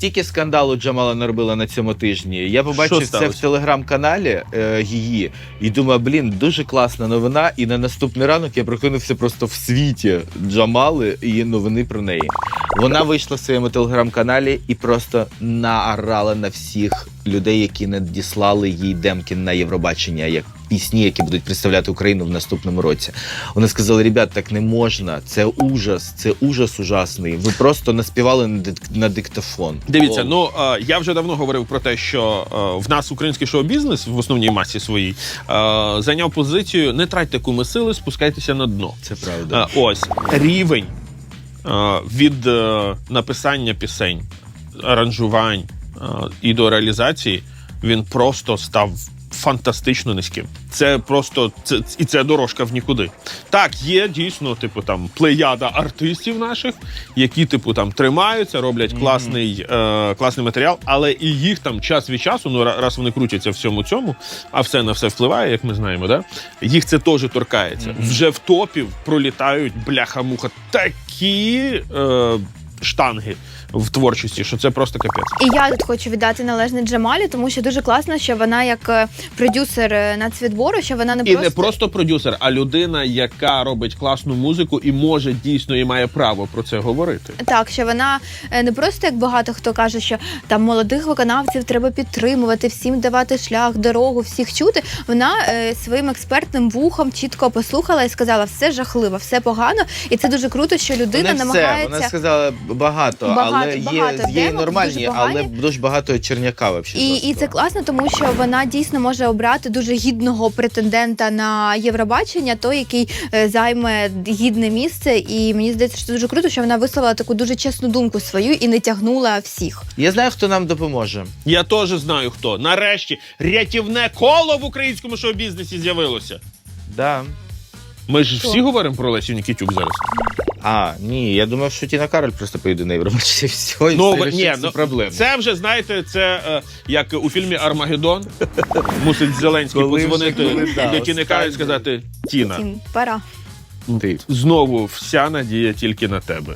стільки скандалу Джамала наробила на цьому тижні. Я побачив це в телеграм-каналі е, її і думаю, блін, дуже класна новина. І на наступний ранок я прокинувся просто в світі Джамали і новини про неї. Вона вийшла в своєму телеграм-каналі і просто наорала на всіх людей, які надіслали їй демки на Євробачення, як пісні, які будуть представляти Україну в наступному році. Вони сказали: ребят, так не можна, це ужас, це ужас ужасний. Ви просто наспівали на, дик- на диктофон. Дивіться, О, ну я вже давно говорив про те, що в нас український шоу-бізнес в основній масі своїй зайняв позицію: не тратьте куми сили, спускайтеся на дно. це правда. Ось рівень від е, написання пісень, аранжувань і до реалізації він просто став фантастично низьким. Це просто це і це дорожка в нікуди. Так, є дійсно, типу там плеяда артистів наших, які, типу, там тримаються, роблять класний, е, класний матеріал, але і їх там час від часу, ну раз вони крутяться в всьому цьому, а все на все впливає, як ми знаємо, да? їх це теж торкається. Вже в топів пролітають бляха-муха такі е, штанги в творчості, що це просто капець. І я тут хочу віддати належне Джамалі, тому що дуже класно, що вона як е, продюсер е, нацвідбору, що вона не І просто не просто продюсер, а людина, яка робить класну музику і може дійсно і має право про це говорити. Так, що вона е, не просто як багато хто каже, що там молодих виконавців треба підтримувати, всім давати шлях, дорогу, всіх чути. Вона е, своїм експертним вухом чітко послухала і сказала, все жахливо, все погано. І це дуже круто, що людина не все. намагається. Вона сказала багато, Багато, але є, багато є і демок, нормальні, дуже але дуже багато черняка взагалі. І, і це класно, тому що вона дійсно може обрати дуже гідного претендента на Євробачення, той, який е, займе гідне місце. І мені здається, що це дуже круто, що вона висловила таку дуже чесну думку свою і не тягнула всіх. Я знаю, хто нам допоможе. Я теж знаю хто. Нарешті рятівне коло в українському шоу-бізнесі з'явилося. Да. Ми ж всі говоримо про Лесю Нікітюк зараз. А, ні, я думав, що Тіна Кароль просто поїде на Євробачення. Все, і Ну, все ні, ну, проблеми. Це вже знаєте, це е, як у фільмі Армагеддон. Мусить Зеленський Коли вже подзвонити да, до Тіни Кароль і останнє. сказати: Тіна, Тін, пора. Ти. знову вся надія тільки на тебе.